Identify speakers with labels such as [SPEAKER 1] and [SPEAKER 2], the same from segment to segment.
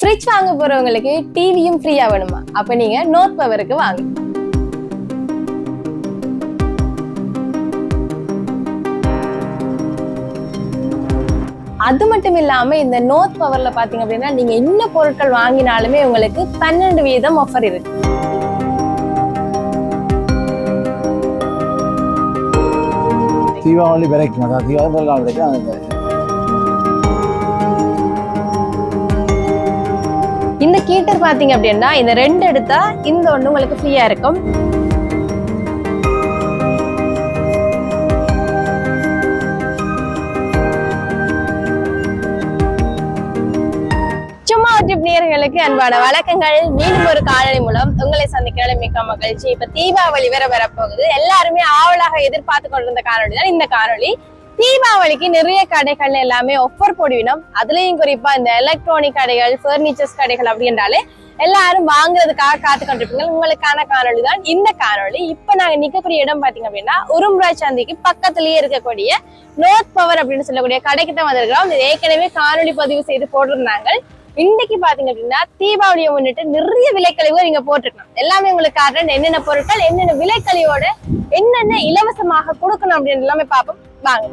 [SPEAKER 1] fridge வாங்க போறவங்களுக்கு டிவியும் ஃப்ரீயா வேணுமா அப்ப நீங்க நோட் பவருக்கு வாங்க அது மட்டும் இல்லாம இந்த நோர்த் பவர்ல பாத்தீங்க அப்படின்னா நீங்க என்ன பொருட்கள் வாங்கினாலுமே உங்களுக்கு பன்னெண்டு வீதம் ஆஃபர் இருக்கு
[SPEAKER 2] தீபாவளி பிறகு தீபாவளி
[SPEAKER 1] ஹீட்டர் பார்த்தீங்க அப்படின்னா இந்த ரெண்டு எடுத்தால் இந்த ஒன்று உங்களுக்கு ஃப்ரீயாக இருக்கும் சும்மா டிப் நேர்களுக்கு அன்பான வழக்கங்கள் மீண்டும் ஒரு காலனி மூலம் உங்களை சந்திக்கிறது மிக்க மகிழ்ச்சி இப்ப தீபாவளி வேற வரப்போகுது எல்லாருமே ஆவலாக எதிர்பார்த்து கொண்டிருந்த காணொலி தான் இந்த காணொலி தீபாவளிக்கு நிறைய கடைகள் எல்லாமே ஆஃபர் போடுவினோம் அதுலயும் குறிப்பா இந்த எலக்ட்ரானிக் கடைகள் பர்னிச்சர்ஸ் கடைகள் அப்படின்றாலே எல்லாரும் வாங்குறதுக்காக காத்து கொண்டிருப்பீங்க உங்களுக்கான காணொலி தான் இந்த காணொலி இப்ப நாங்க நிக்கக்கூடிய இடம் பாத்தீங்க அப்படின்னா உரும்புரா சந்திக்கு பக்கத்திலேயே இருக்கக்கூடிய நோர்த் பவர் அப்படின்னு சொல்லக்கூடிய கடைக்கு தான் வந்திருக்கிறோம் ஏற்கனவே காணொலி பதிவு செய்து போட்டிருந்தாங்க இன்னைக்கு பாத்தீங்க அப்படின்னா தீபாவளியை முன்னிட்டு நிறைய விலைக்கழிவு நீங்க போட்டுக்கலாம் எல்லாமே உங்களுக்கு காரணம் என்னென்ன பொருட்கள் என்னென்ன விலைக்கழிவோட என்னென்ன இலவசமாக கொடுக்கணும் அப்படின்னு எல்லாமே பார்ப்போம் வாங்க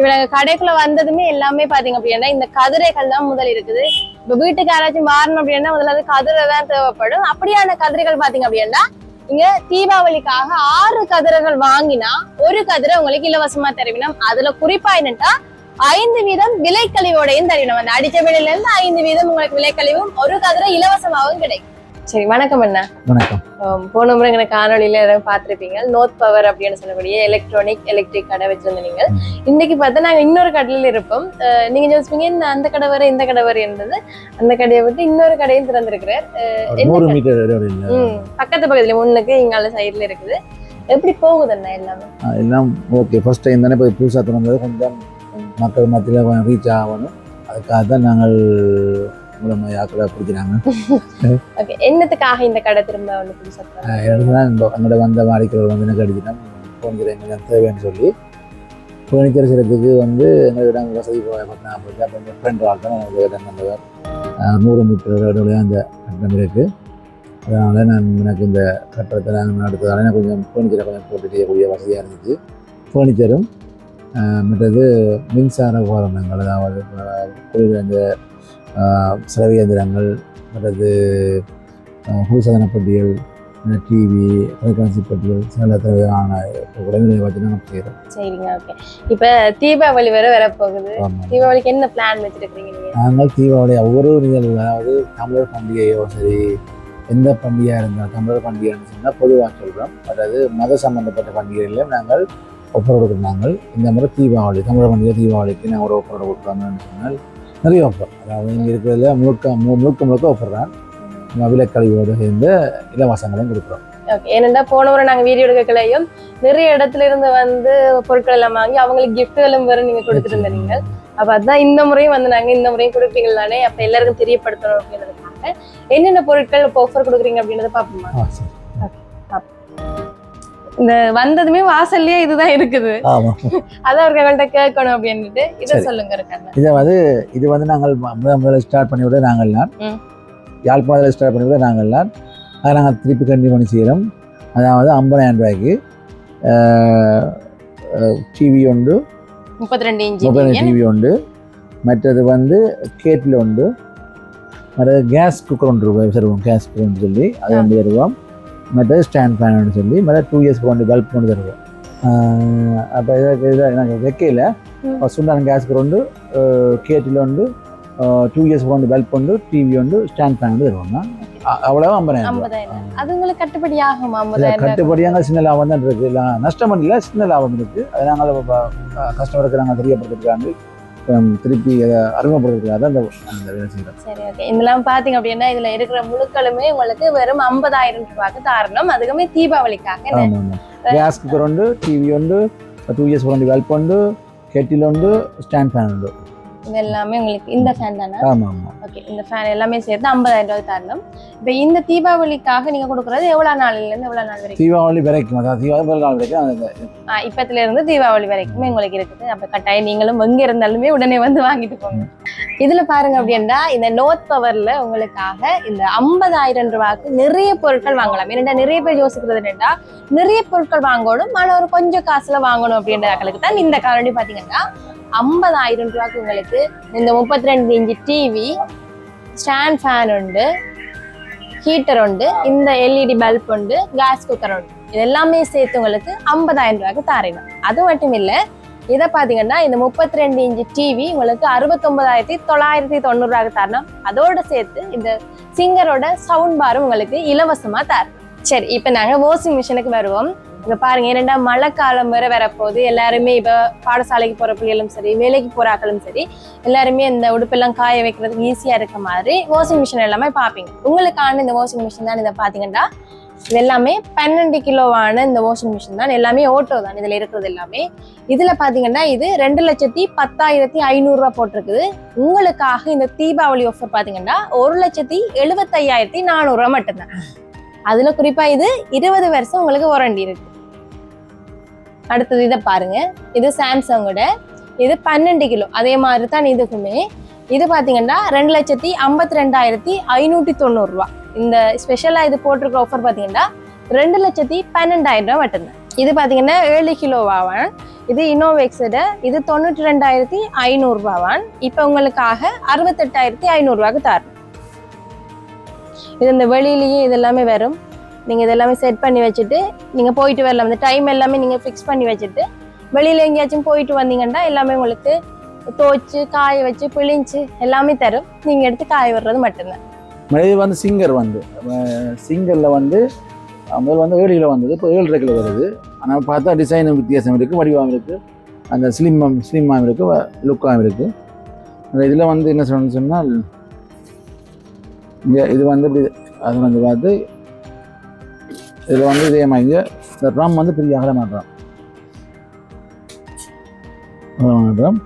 [SPEAKER 1] இவ்வளவு கடைக்குள்ள வந்ததுமே எல்லாமே பாத்தீங்க அப்படின்னா இந்த கதிரைகள் தான் முதல் இருக்குது இப்ப வீட்டுக்கு யாராச்சும் மாறணும் அப்படின்னா முதல்ல கதிரை தான் தேவைப்படும் அப்படியான கதிரைகள் பாத்தீங்க அப்படின்னா நீங்க தீபாவளிக்காக ஆறு கதிர்கள் வாங்கினா ஒரு கதிரை உங்களுக்கு இலவசமா தருவினோம் அதுல குறிப்பா என்னட்டா ஐந்து வீதம் விலைக்கழிவோடையும் தருவினோம் அந்த அடிச்ச விலையில இருந்து ஐந்து வீதம் உங்களுக்கு விலைக்கழிவும் ஒரு கதிரை இலவசமாகவும் கிடைக்கும் சரி வணக்கம் அண்ணா
[SPEAKER 2] வணக்கம்
[SPEAKER 1] போன முறை எனக்கு காணொலியில ஏதாவது பார்த்துருப்பீங்க நோத் பவர் அப்படின்னு சொல்லக்கூடிய எலக்ட்ரானிக் எலக்ட்ரிக் கடை வச்சிருந்த நீங்கள் இன்னைக்கு பார்த்தா நாங்கள் இன்னொரு கடையில் இருப்போம் நீங்க யோசிப்பீங்க அந்த கடை வர இந்த கடை வர என்றது அந்த கடையை விட்டு இன்னொரு கடையும் திறந்திருக்கிறார் பக்கத்து பக்கத்துல முன்னுக்கு இங்கால சைட்ல இருக்குது எப்படி போகுது அண்ணா எல்லாமே
[SPEAKER 2] எல்லாம் ஓகே ஃபர்ஸ்ட் டைம் தானே இப்போ புதுசாக திறந்தது கொஞ்சம் மக்கள் மத்தியில் ரீச் ஆகணும் அதுக்காக தான் நாங்கள் மூலமாக பிடிக்கிறாங்க
[SPEAKER 1] என்னத்துக்காக இந்த கடை திரும்ப
[SPEAKER 2] வந்த வாடிக்கையாளர் வந்து எனக்கு அடிச்சிட்டாங்க ஃபோனிக்கிற தேவைன்னு சொல்லி ஃபோனிக்கிற வந்து எங்களிடம் வசதி பார்த்தா அப்படி அப்போ ஃப்ரெண்ட் எனக்கு இடம் நூறு மீட்டர் இடையில அந்த இருக்குது அதனால் நான் எனக்கு இந்த கட்டடத்தை நான் நடத்துறதால எனக்கு கொஞ்சம் ஃபர்னிச்சரை கொஞ்சம் போட்டு செய்யக்கூடிய வசதியாக இருந்துச்சு ஃபர்னிச்சரும் மற்றது மின்சார உபகரணங்கள் அதாவது குளிர் அந்த இயந்திரங்கள் அல்லது குளிர்சாதன பட்டியல் டிவி தொலைக்காட்சி பட்டியல் சில தேவையான உடம்புகளை வச்சு நம்ம
[SPEAKER 1] சரிங்க ஓகே இப்போ தீபாவளி வேற வரப்போகுது தீபாவளிக்கு என்ன பிளான் வச்சுருக்கீங்க
[SPEAKER 2] நாங்கள் தீபாவளி ஒவ்வொரு நிகழ்வு அதாவது தமிழர் பண்டிகையோ சரி எந்த பண்டிகையாக இருந்தாலும் தமிழர் பண்டிகைன்னு சொன்னால் பொதுவாக சொல்கிறோம் அதாவது மத சம்பந்தப்பட்ட பண்டிகைகளையும் நாங்கள் ஒப்புரவு நாங்கள் இந்த முறை தீபாவளி தமிழர் பண்டிகை தீபாவளிக்கு நாங்கள் ஒரு ஒப்புரவு கொடுக்குறாங்கன்னு சொன்னால் நிறைய ஆஃபர் அதாவது இங்கே இருக்கிறதுல முழுக்க முழுக்க முழுக்க ஆஃபர் தான் விலைக்கழிவோடு சேர்ந்து இலவசங்களும் கொடுக்குறோம் ஓகே போன வர நாங்கள் வீடியோ எடுக்கலையும் நிறைய இடத்துல இருந்து வந்து பொருட்கள் எல்லாம் வாங்கி அவங்களுக்கு கிஃப்ட்களும் வரும் நீங்கள் கொடுத்துருந்தீங்க அப்போ அதுதான் இந்த முறையும் வந்து நாங்கள் இந்த முறையும் கொடுப்பீங்களானே அப்போ எல்லாருக்கும் தெரியப்படுத்தணும் அப்படின்றதுக்காக என்னென்ன பொருட்கள் இப்போ ஆஃபர் கொடுக்குறீங்க அப்படின்றத பார்ப்போமா இந்த வந்ததுமே வாசல்லயே இதுதான் இருக்குது அதான் ஒரு அவர்கள்ட்ட கேட்கணும் அப்படின்ட்டு இதை சொல்லுங்க இருக்காங்க இதை வந்து இது வந்து நாங்கள் முதல் முதல்ல ஸ்டார்ட் பண்ணி விட நாங்கள் தான் யாழ்ப்பாணத்தில் ஸ்டார்ட் பண்ணி விட நாங்கள் தான் அதை நாங்கள் திருப்பி கண்டினியூ பண்ணி செய்கிறோம் அதாவது ஐம்பது ரூபாய்க்கு டிவி உண்டு முப்பத்தி ரெண்டு இன்ச்சு முப்பத்தி ரெண்டு டிவி உண்டு மற்றது வந்து கேட்டில் உண்டு மற்றது கேஸ் குக்கர் ஒன்று ரூபாய் தருவோம் கேஸ் குக்கர் சொல்லி அது வந்து வருவோம் மெத்தட் ஸ்டாண்ட் ஃபேனுன்னு சொல்லி மற்ற டூ இயர்ஸ் கொண்டு பல்ப் கொண்டு தருவோம் அப்போ இதாக இதாக நாங்கள் வைக்கையில் சுண்டான கேஸ் கொண்டு கேட்டில் வந்து டூ இயர்ஸ் கொண்டு பல்ப் கொண்டு டிவி வந்து ஸ்டாண்ட் ஃபேன் வந்து தருவாங்க அவ்வளோ ஐம்பதாயிரம் அது கட்டுப்படியாக சின்ன லாபம் தான் இருக்குது நஷ்டம் இல்லை சின்ன லாபம் இருக்குது அதனால் நாங்கள் கஷ்டப்படுக்கு நாங்கள் தெரியப்படுத்திருக்காங்க திருப்பி அதை அறிமுகப்படுத்துறதுக்காக தான் அந்த வேலை செய்கிறோம் சரி ஓகே இதெல்லாம் பார்த்தீங்க அப்படின்னா இதில் இருக்கிற முழுக்களுமே உங்களுக்கு வெறும் ஐம்பதாயிரம் ரூபாய்க்கு தாரணம் அதுக்குமே தீபாவளிக்காக ஆமாம் கேஸ் டிவி உண்டு டூ இயர்ஸ் உண்டு வெல்ப் உண்டு கெட்டில் உண்டு ஸ்டாண்ட் ஃபேன் உண்டு இது எல்லாமே உங்களுக்கு இந்த ஃபேன் தானே ஓகே இந்த ஃபேன் எல்லாமே சேர்த்து ஐம்பதாயிரம் ரூபாய் தரணும் இப்போ இந்த தீபாவளிக்காக நீங்க கொடுக்குறது எவ்வளோ நாள்லேருந்து எவ்வளோ நாள் வரைக்கும் தீபாவளி வரைக்கும் அதான் தீபாவளி நாள் வரைக்கும் ஆ இப்பத்துல இருந்து தீபாவளி வரைக்குமே உங்களுக்கு இருக்குது அப்போ கட்டாயம் நீங்களும் எங்க இருந்தாலுமே உடனே வந்து வாங்கிட்டு போங்க இதுல பாருங்க அப்படின்னா இந்த நோத் பவர்ல உங்களுக்காக இந்த ஐம்பதாயிரம் ரூபாய்க்கு நிறைய பொருட்கள் வாங்கலாம் என்னென்னா நிறைய பேர் யோசிக்கிறது என்னடா நிறைய பொருட்கள் வாங்கணும் ஆனால் ஒரு கொஞ்சம் காசுல வாங்கணும் அப்படின்றவங்களுக்கு தான் இந்த காரணி பாத்தீங்கன்னா ஐம்பதாயிரம் ரூபாய்க்கு உங்களுக்கு இந்த முப்பத்தி ரெண்டு இன்ச்சு டிவி ஸ்டாண்ட் ஃபேன் உண்டு ஹீட்டர் உண்டு இந்த எல்இடி பல்ப் e உண்டு கேஸ் குக்கர் உண்டு இது எல்லாமே சேர்த்து உங்களுக்கு ஐம்பதாயிரம் ரூபாய்க்கு தாரினோம் அது மட்டும் இல்லை இதை பார்த்தீங்கன்னா இந்த முப்பத்தி ரெண்டு இன்ச்சு டிவி உங்களுக்கு அறுபத்தொன்பதாயிரத்தி தொள்ளாயிரத்தி தொண்ணூறுரூவாக்கு தரணும் அதோடு சேர்த்து இந்த சிங்கரோட சவுண்ட் பாரும் உங்களுக்கு இலவசமாக தரணும் சரி இப்போ நாங்கள் வாஷிங் மிஷினுக்கு வருவோம் இங்க பாருங்க ஏன்னா மழை காலம் வேற வரப்போகுது எல்லாருமே இப்ப பாடசாலைக்கு போற பிள்ளைகளும் சரி வேலைக்கு போறாக்களும் சரி எல்லாருமே இந்த உடுப்பெல்லாம் காய வைக்கிறதுக்கு ஈஸியா இருக்க மாதிரி வாஷிங் மிஷின் எல்லாமே பாப்பீங்க உங்களுக்கான இந்த வாஷிங் மிஷின் தான் இதை பாத்தீங்கன்னா இது எல்லாமே பன்னெண்டு கிலோவான இந்த வாஷிங் மிஷின் தான் எல்லாமே ஓட்டோ தான் இதில் இருக்கிறது எல்லாமே இதில் பார்த்தீங்கன்னா இது ரெண்டு லட்சத்தி பத்தாயிரத்தி ஐநூறுரூவா போட்டிருக்குது உங்களுக்காக இந்த தீபாவளி ஆஃபர் பார்த்தீங்கன்னா ஒரு லட்சத்தி எழுபத்தையாயிரத்தி நானூறுரூவா மட்டும்தான் அதில் குறிப்பாக இது இருபது வருஷம் உங்களுக்கு வாரண்டி இருக்கு அடுத்தது இதை பாருங்க இது சாம்சங்கோட இது பன்னெண்டு கிலோ அதே மாதிரி தான் இதுக்குமே இது பார்த்தீங்கன்னா ரெண்டு லட்சத்தி ஐம்பத்தி ரெண்டாயிரத்தி ஐநூற்றி தொண்ணூறுரூவா இந்த ஸ்பெஷலாக இது போட்டிருக்க ஆஃபர் பார்த்தீங்கன்னா ரெண்டு லட்சத்தி பன்னெண்டாயிரம் ரூபா மட்டும்தான் இது பார்த்தீங்கன்னா ஏழு கிலோவாவான் இது இனோவெக்ஸோட இது தொண்ணூற்றி ரெண்டாயிரத்தி ஐநூறுரூபாவான் இப்போ உங்களுக்காக அறுபத்தெட்டாயிரத்தி ஐநூறுரூவாக்கு தரும் இது இந்த வெளியிலேயே இதெல்லாமே வரும் நீங்கள் இதெல்லாமே செட் பண்ணி வச்சுட்டு நீங்கள் போயிட்டு வரலாம் அந்த டைம் எல்லாமே நீங்கள் ஃபிக்ஸ் பண்ணி வச்சுட்டு வெளியில் எங்கேயாச்சும் போயிட்டு வந்தீங்கன்னா எல்லாமே உங்களுக்கு தோச்சு காய வச்சு பிழிஞ்சு எல்லாமே தரும் நீங்கள் எடுத்து காய வர்றது மட்டும்தான் இது வந்து சிங்கர் வந்து சிங்கரில் வந்து முதல் வந்து ஏழு கிலோ வந்தது இப்போ ஏழு கிலோ வருது ஆனால் பார்த்தா டிசைனும் வித்தியாசம் இருக்குது வடிவாகவும் இருக்குது அந்த ஸ்லிம்மம் ஸ்லிம்மாகவும் இருக்குது லுக்காகவும் இருக்குது அந்த இதில் வந்து என்ன சொல்லணும்னு சொன்னால் இது வந்து இப்படி அது வந்து பார்த்து இதில் வந்து இதே மாதிரி இந்த ட்ரம் வந்து பெரிய அகல மாட்டுறான் அகலமான ட்ரம்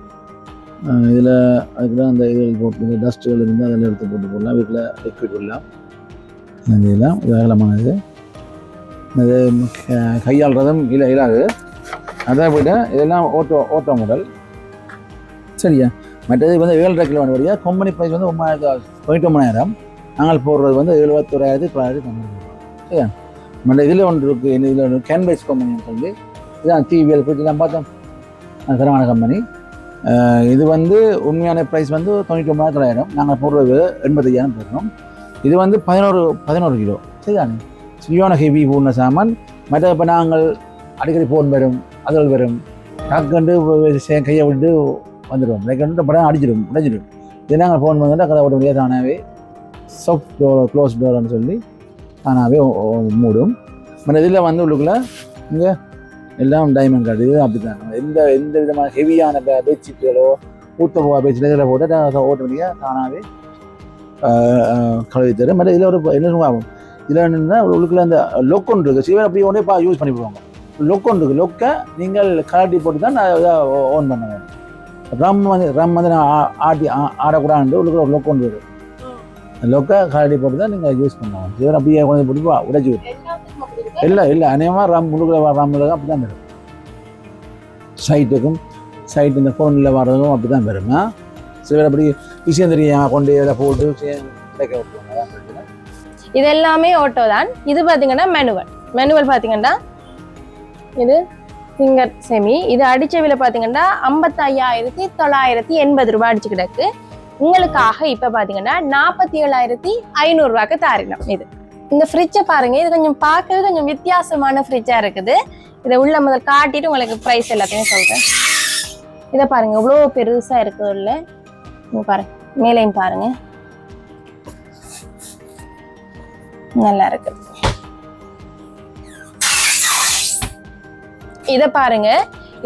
[SPEAKER 2] இதில் அதுக்கெல்லாம் அந்த இதில் போட்டு இந்த டஸ்ட்டுகள் இருந்தால் அதில் எடுத்து போட்டு போடலாம் வீட்டில் லிக்விட் விடலாம் இதெல்லாம் இது அகலமானது இது கையாளுறதும் இல்லை இல்லாது அதை விட இதெல்லாம் ஓட்டோ ஓட்டோ மாடல் சரியா மற்றது வந்து ஏழரை கிலோ வழியா கம்பெனி ப்ரைஸ் வந்து ஒன்பதாயிரத்து தொண்ணூற்றி ஒன்பதாயிரம் நாங்கள் போடுறது வந்து எழுபத்தோராயிரத்தி தொள்ளாயிரத்தி தொண்ணூறு சரியா மற்ற இதில் ஒன்று இருக்குது இதில் ஒன்று கேன்வைஸ் கம்பெனி சொல்லி இதுதான் டிவிஎல் குறித்து நான் பார்த்தோம் தரமான கம்பெனி இது வந்து உண்மையான ப்ரைஸ் வந்து தொண்ணூற்றி ஒன்பதாயிரம் தொள்ளாயிரம் நாங்கள் போடுறது எண்பத்தையாயிரம் போடுறோம் இது வந்து பதினோரு பதினோரு கிலோ சரிதானே சரியான ஹெவி பூர்ண சாமான் மற்ற இப்போ நாங்கள் அடிக்கடி ஃபோன் வரும் அதுகள் வரும் டக்குண்டு கையை விட்டு வந்துடுவோம் கண்டு படம் அடிச்சிடும் உடைஞ்சிடும் இது நாங்கள் ஃபோன் வந்துட்டு கதை ஓட முடியாது தானாகவே சாஃப்ட் டோர் க்ளோஸ் டோர்னு சொல்லி தானாகவே மூடும் மற்ற இதில் வந்து உள்ளுக்குள்ளே இங்கே எல்லாம் டைமண்ட் கார்டு இது அப்படி தான் எந்த எந்த விதமான ஹெவியான பெட்ஷீட்டுகளோ ஊத்த போவா பெட்ஷீட் இதில் போட்டால் ஓட்டோமேட்டிக்காக தானாகவே கழுவி தரும் மற்ற இதில் ஒரு என்ன ஆகும் இதில் என்னென்னா உள்ளுக்குள்ள அந்த லொக்கன் இருக்குது சிவன் அப்படி ஒன்றே பா யூஸ் பண்ணி போவாங்க லொக்கொன் இருக்குது லொக்கை நீங்கள் கலட்டி போட்டு தான் நான் இதை ஓன் பண்ணுவேன் ரம் வந்து ரம் வந்து நான் ஆட்டி ஆடக்கூடாது உள்ளுக்குள்ள ஒரு லொக்கொன் இருக்குது லொக்கா கரடி போட்டு தான் நீங்கள் யூஸ் பண்ணுவோம் ஜீவன் அப்படியே கொஞ்சம் போட்டு வா உடைச்சி விட்டு இல்லை இல்லை அநேகமாக ராம் முழுக்கில் வர ராம் மிளகா அப்படி தான் வரும் சைட்டுக்கும் சைட் இந்த ஃபோனில் வர்றதும் அப்படி தான் வருமா சில பேர் அப்படி விஷயம் தெரியும் கொண்டு இதில் போட்டு கிடைக்க விட்டுருவாங்க இது எல்லாமே ஆட்டோ தான் இது பார்த்தீங்கன்னா மேனுவல் மேனுவல் பார்த்தீங்கன்னா இது ஃபிங்கர் செமி இது விலை பார்த்தீங்கன்னா ஐம்பத்தி ஐயாயிரத்தி தொள்ளாயிரத்தி எண்பது ரூபாய் அடிச்சு கிடக்கு உங்களுக்காக இப்போ பார்த்தீங்கன்னா நாற்பத்தி ஏழாயிரத்தி ஐநூறுரூவாக்கு தாரினம் இது இந்த ஃப்ரிட்ஜை பாருங்க இது கொஞ்சம் பார்க்கவே கொஞ்சம் வித்தியாசமான ஃப்ரிட்ஜா இருக்குது இதை உள்ள முதல் காட்டிட்டு உங்களுக்கு ப்ரைஸ் எல்லாத்தையும் சொல்கிறேன் இதை பாருங்க இவ்வளோ பெருசாக இருக்குது உள்ள பாருங்க மேலையும் பாருங்க நல்லா இருக்குது இதை பாருங்க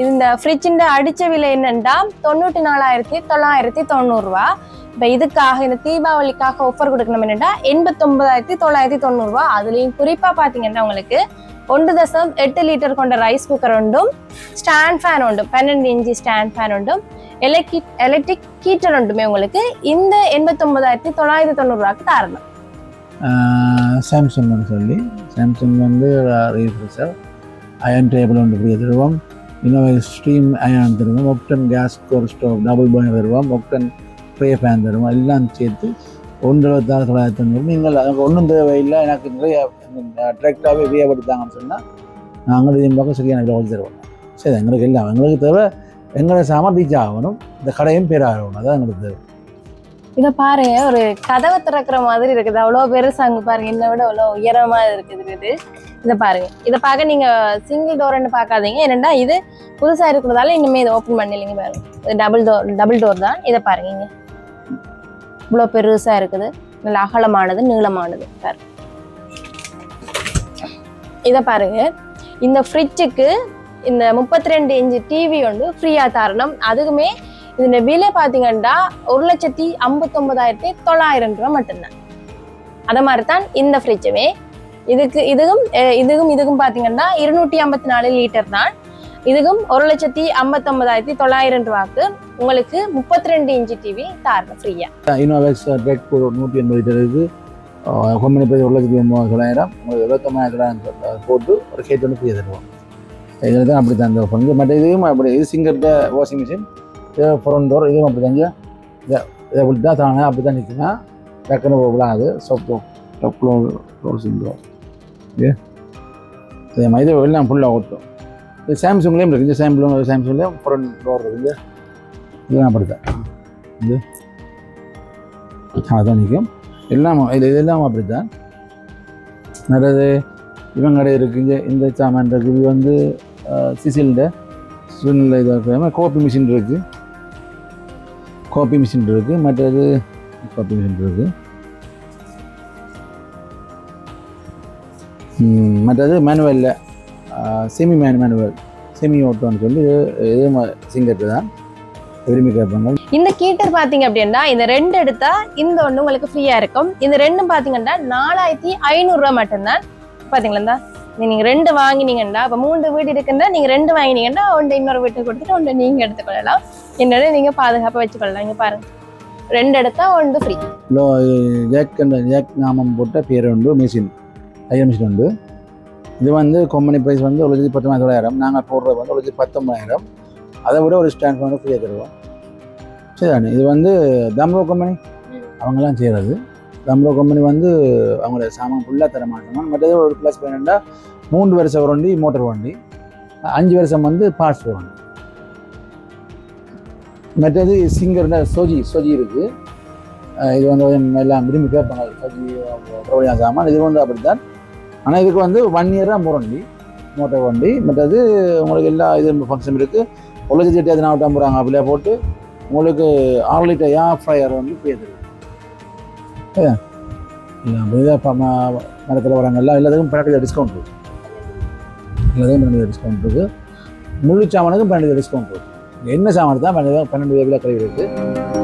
[SPEAKER 2] இந்த ஃப்ரிட்ஜின் அடித்த விலை என்னென்னா தொண்ணூற்றி நாலாயிரத்தி தொள்ளாயிரத்தி தொண்ணூறுரூவா இப்போ இதுக்காக இந்த தீபாவளிக்காக ஆஃபர் கொடுக்கணும் என்னென்னா எண்பத்தொம்பதாயிரத்தி தொள்ளாயிரத்தி தொண்ணூறுரூவா அதுலேயும் குறிப்பாக பார்த்தீங்கன்னா உங்களுக்கு ஒன்று தசம் எட்டு லிட்டர் கொண்ட ரைஸ் குக்கர் உண்டும் ஸ்டாண்ட் ஃபேன் உண்டு பன்னெண்டு இன்ச்சு ஸ்டாண்ட் ஃபேன் உண்டும் எலக்ட்ரிக் எலக்ட்ரிக் ஹீட்டர் உண்டுமே உங்களுக்கு இந்த எண்பத்தொம்பதாயிரத்தி தொள்ளாயிரத்தி தொண்ணூறுரூவாக்கு தாரணும் சாம்சங் சொல்லி சாம்சங் வந்து அயன் டேபிள் ஒன்று புரிய இன்னொரு ஸ்ட்ரீம் அயான் தருவோம் ஒக்டன் கேஸ் கோர் ஸ்டோவ் டபுள் பர்னர் தருவோம் ஒக்டன் ஃப்ரே ஃபேன் தருவோம் எல்லாம் சேர்த்து ஒன்று இருபத்தாறு தொள்ளாயிரத்தி தொண்ணூறு நீங்கள் அதுக்கு ஒன்றும் தேவையில்லை எனக்கு நிறைய அட்ராக்டாகவே வியப்படுத்தாங்கன்னு சொன்னால் நாங்கள் இதன் பக்கம் சரியான விலகல் தருவோம் சரி எங்களுக்கு இல்லை எங்களுக்கு தேவை எங்களை சமர்த்திச்சு ஆகணும் இந்த கடையும் பேராகணும் அதான் எங்களுக்கு தேவை இதை பாரு ஒரு கதவை திறக்கிற மாதிரி இருக்குது அவ்வளோ பெருசா அங்க பாருங்க என்னை விட அவ்வளோ உயரமா இருக்குது இது இதை பாருங்க இதை பார்க்க நீங்க சிங்கிள் டோர்னு பார்க்காதீங்க என்னடா இது புதுசா இருக்கிறதால இனிமே இதை ஓப்பன் பண்ணலைங்க பாருங்க இது டபுள் டோர் டபுள் டோர் தான் இதை பாருங்க இங்க இவ்வளோ பெருசா இருக்குது நல்ல அகலமானது நீளமானது பாருங்க இதை பாருங்க இந்த ஃப்ரிட்ஜுக்கு இந்த முப்பத்தி ரெண்டு இன்ச்சு டிவி ஒன்று ஃப்ரீயாக தரணும் அதுக்குமே இதுல விலை பார்த்தீங்கன்னா ஒரு லட்சத்தி ஐம்பத்தொம்பதாயிரத்தி தொள்ளாயிரம் ரூபாய் மட்டும்தான் அதே மாதிரி தான் இந்த ஃப்ரிட்ஜுமே இதுக்கு இதுவும் இதுக்கும் இதுக்கும் பார்த்தீங்கன்னா இருநூற்றி ஐம்பத்தி நாலு லிட்டர் தான் இதுக்கும் ஒரு லட்சத்தி ஐம்பத்தொன்பதாயிரத்தி தொள்ளாயிரம் ரூபாய்க்கு உங்களுக்கு முப்பத்தி ரெண்டு இன்ச்சு டிவி தாரணும் ஃப்ரீயா இனோவேக்ஸ் ஒரு நூற்றி எண்பது லிட்டருக்கு கம்பெனி ஒரு லட்சத்தி ஒம்பது தொள்ளாயிரம் உங்களுக்கு இருபத்தொம்பதாயிரம் தொள்ளாயிரம் போட்டு ஒரு கேட்டு வந்து ஃப்ரீயாக தருவோம் இதில் தான் அப்படி தான் இந்த மற்ற இதுவும் அப்படி இது the washing machine front door இதுவும் அப்படி தாங்க இதை இப்படி தான் தானே அப்படி தான் நிற்குங்க டக்குன்னு விழாது சோப்பு டப்ளோ க்ளோசிங் டோர் ஓகே இதே மாதிரி இது நான் ஃபுல்லாக ஓட்டும் இது சாம்சங்லேயும் இருக்குது சாம்பிளும் சாம்சங்லேயும் ஃப்ரண்ட் டோர் இருக்குங்க இதெல்லாம் அப்படி தான் இது அதான் நிற்கும் எல்லாம் இது இதெல்லாம் அப்படி தான் நிறைய இவன் கடை இருக்குங்க இந்த சாமான் இருக்குது இது வந்து சிசிலிண்ட சூழ்நிலை இதாக கோப்பி மிஷின் இருக்குது காப்பி மிஷின் இருக்குது மற்றது காப்பி மிஷின் இருக்குது மற்றது மேனுவலில் செமி மேன் மேனுவல் செமி ஓட்டோன்னு சொல்லி இதே சிங்கத்து தான் விரும்பி கேட்பாங்க இந்த கீட்டர் பார்த்தீங்க அப்படின்னா இந்த ரெண்டு எடுத்தா இந்த ஒன்று உங்களுக்கு ஃப்ரீயாக இருக்கும் இந்த ரெண்டும் பார்த்தீங்கன்னா நாலாயிரத்தி ஐநூறுரூவா மட்டும்தான் பார்த்தீங்களா நீங்கள் ரெண்டு வாங்கினீங்கன்னா இப்போ மூன்று வீடு இருக்குன்னா நீங்கள் ரெண்டு வாங்கினீங்கன்னா ஒன்று இன்னொரு வீட்டுக்கு கொடுத்துட்டு ஒன்று நீங்கள் எடுத்துக்கொள்ளலாம் என்னன்னு நீங்கள் பாதுகாப்பாக வச்சுக்கலாம் இங்க பாருங்கள் ரெண்டு இடத்தா ஒன்று ஃப்ரீ லோ ஜாக் ஜாக் நாமம் போட்ட பேர் உண்டு மிஷின் ஐயர் மிஷின் உண்டு இது வந்து கம்பெனி ப்ரைஸ் வந்து ஒரு லட்சத்தி பத்தொம்பது தொள்ளாயிரம் நாங்கள் போடுறது வந்து ஒரு லட்சத்தி பத்தொம்பதாயிரம் அதை விட ஒரு ஸ்டாண்ட் வந்து ஃப்ரீயாக தருவோம் சரிதானே இது வந்து தம்ரோ கம்பெனி அவங்கெல்லாம் செய்கிறது தம்ரோ கம்பெனி வந்து அவங்களோட சாமான் ஃபுல்லாக தர மாட்டோம் மற்றது ஒரு ப்ளஸ் பன்னெண்டாக மூன்று வருஷம் வண்டி மோட்டர் வண்டி அஞ்சு வருஷம் வந்து பார்ட்ஸ் வரண்டி மற்றது சிங்கர்னா சோஜி சோஜி இருக்குது இது வந்து எல்லாம் விரும்பி கேட்பாங்க சோஜி பிரபலியா சாமான் இது வந்து அப்படி தான் ஆனால் இதுக்கு வந்து ஒன் இயராக முரண்டி மோட்டர் வண்டி மற்றது உங்களுக்கு எல்லா இது ஃபங்க்ஷன் இருக்குது ஒரு லட்சத்தி எட்டாயிரத்தி நாவட்டம் போகிறாங்க அப்படியே போட்டு உங்களுக்கு ஆறு லிட்டர் ஏன் ஃபயர் வந்து போயிடுது மரத்தில் வராங்கல்ல எல்லாத்துக்கும் பன்னெண்டு டிஸ்கவுண்ட் இருக்குது எல்லாத்துக்கும் பன்னெண்டு டிஸ்கவுண்ட் இருக்குது முழு சாமானுக்கும் பன்னெண்டு டிஸ்கவுண்ட் இருக்குது என்ன சாமான் தான் பன்னெண்டு பன்னெண்டு கிலோ கழிவு இருக்குது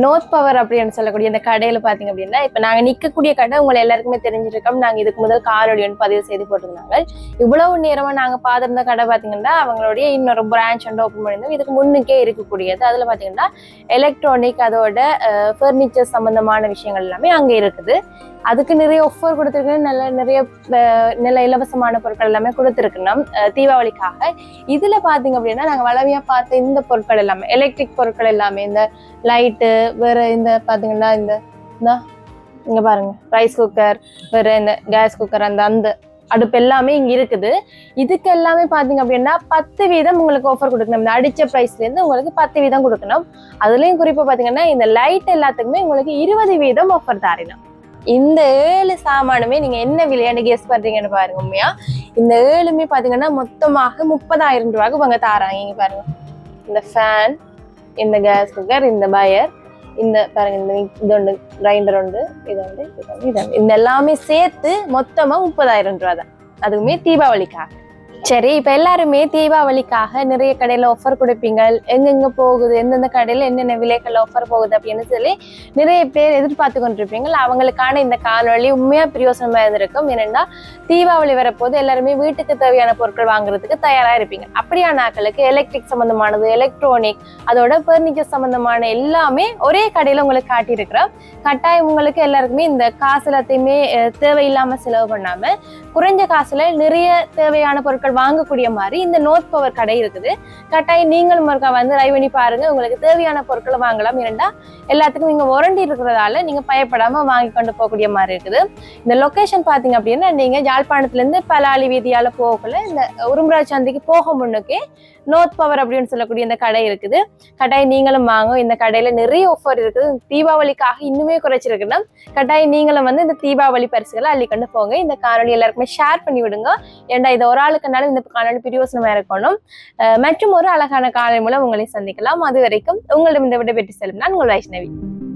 [SPEAKER 2] நோத் பவர் அப்படின்னு சொல்லக்கூடிய இந்த கடையில் பார்த்தீங்க அப்படின்னா இப்போ நாங்கள் நிற்கக்கூடிய கடை உங்களை எல்லாருக்குமே தெரிஞ்சிருக்கோம் நாங்கள் இதுக்கு முதல் காரொலி ஒன்று பதிவு செய்து போட்டிருந்தாங்க இவ்வளவு நேரமாக நாங்கள் பாத்திருந்த கடை பார்த்தீங்கன்னா அவங்களுடைய இன்னொரு பிரான்ச் வந்து ஓப்பன் பண்ணியிருந்தோம் இதுக்கு முன்னுக்கே இருக்கக்கூடியது அதில் பார்த்தீங்கன்னா எலக்ட்ரானிக் அதோட ஃபர்னிச்சர் சம்மந்தமான விஷயங்கள் எல்லாமே அங்கே இருக்குது அதுக்கு நிறைய ஆஃபர் கொடுத்துருக்குன்னு நல்ல நிறைய நல்ல இலவசமான பொருட்கள் எல்லாமே கொடுத்துருக்குன்னா தீபாவளிக்காக இதில் பார்த்தீங்க அப்படின்னா நாங்கள் வளமையாக பார்த்த இந்த பொருட்கள் எல்லாமே எலக்ட்ரிக் பொருட்கள் எல்லாமே இந்த லைட்டு வேறு இந்த பார்த்தீங்கன்னா இந்த இங்கே பாருங்கள் ரைஸ் குக்கர் வேறு இந்த கேஸ் குக்கர் அந்த அந்த அடுப்பு எல்லாமே இங்கே இருக்குது இதுக்கு எல்லாமே பார்த்தீங்க அப்படின்னா பத்து வீதம் உங்களுக்கு ஆஃபர் கொடுக்கணும் இந்த அடித்த ப்ரைஸ்லேருந்து உங்களுக்கு பத்து வீதம் கொடுக்கணும் அதுலேயும் குறிப்பாக பார்த்தீங்கன்னா இந்த லைட் எல்லாத்துக்குமே உங்களுக்கு இருபது வீதம் ஆஃபர் தாரினோம் இந்த ஏழு சாமானுமே நீங்க என்ன விலையாண்டு கெஸ் பண்றீங்கன்னு பாருங்க உண்மையா இந்த ஏழுமே பாத்தீங்கன்னா மொத்தமாக முப்பதாயிரம் ரூபாய்க்கு உங்க தாராங்க இங்க பாருங்க இந்த ஃபேன் இந்த கேஸ் குக்கர் இந்த பயர் இந்த பாருங்க இந்த இது ஒன்று கிரைண்டர் ஒன்று இது ஒன்று இது ஒன்று இது ஒன்று இந்த எல்லாமே சேர்த்து மொத்தமாக முப்பதாயிரம் ரூபா தான் அதுவுமே தீபாவளிக்காக சரி இப்போ எல்லாருமே தீபாவளிக்காக நிறைய கடையில் ஆஃபர் கொடுப்பீங்க எங்கெங்க போகுது எந்தெந்த கடையில் என்னென்ன விலைகள் ஆஃபர் போகுது அப்படின்னு சொல்லி நிறைய பேர் எதிர்பார்த்து கொண்டிருப்பீங்க அவங்களுக்கான இந்த காலவழி உண்மையாக பிரயோசனமா இருந்திருக்கும் ஏனென்னா தீபாவளி வரப்போது எல்லாருமே வீட்டுக்கு தேவையான பொருட்கள் வாங்குறதுக்கு தயாராக இருப்பீங்க அப்படியான ஆக்களுக்கு எலக்ட்ரிக் சம்மந்தமானது எலக்ட்ரானிக் அதோட ஃபர்னிச்சர் சம்மந்தமான எல்லாமே ஒரே கடையில் உங்களுக்கு காட்டியிருக்கிறோம் கட்டாயம் உங்களுக்கு எல்லாருக்குமே இந்த காசு எல்லாத்தையுமே தேவையில்லாமல் செலவு பண்ணாமல் குறைஞ்ச காசில் நிறைய தேவையான பொருட்கள் நீங்கள் வாங்கக்கூடிய மாதிரி இந்த நோத் பவர் கடை இருக்குது கட்டாயம் நீங்கள் மறுக்கா வந்து ட்ரை பண்ணி பாருங்க உங்களுக்கு தேவையான பொருட்களை வாங்கலாம் இரண்டா எல்லாத்துக்கும் நீங்க உரண்டி இருக்கிறதால நீங்க பயப்படாம வாங்கி கொண்டு போகக்கூடிய மாதிரி இருக்குது இந்த லொக்கேஷன் பாத்தீங்க அப்படின்னா நீங்க ஜாழ்ப்பாணத்துல இருந்து பலாலி வீதியால போகல இந்த உரும்ராஜ் சந்திக்கு போக முன்னுக்கே நோத் பவர் அப்படின்னு சொல்லக்கூடிய இந்த கடை இருக்குது கட்டாயம் நீங்களும் வாங்க இந்த கடையில நிறைய ஆஃபர் இருக்குது தீபாவளிக்காக இன்னுமே குறைச்சிருக்குன்னா கட்டாயம் நீங்களும் வந்து இந்த தீபாவளி பரிசுகளை அள்ளி கொண்டு போங்க இந்த காணொலி எல்லாருக்குமே ஷேர் பண்ணி விடுங்க ஏண்டா இது ஒரு ஆளுக்கு இருந்தாலும் இந்த காணொலி நம்ம இருக்கணும் மற்றும் ஒரு அழகான காலை மூலம் உங்களை சந்திக்கலாம் அது வரைக்கும் உங்களிடம் இந்த விட பெற்று செல்லும் நான் உங்கள் வைஷ்ணவி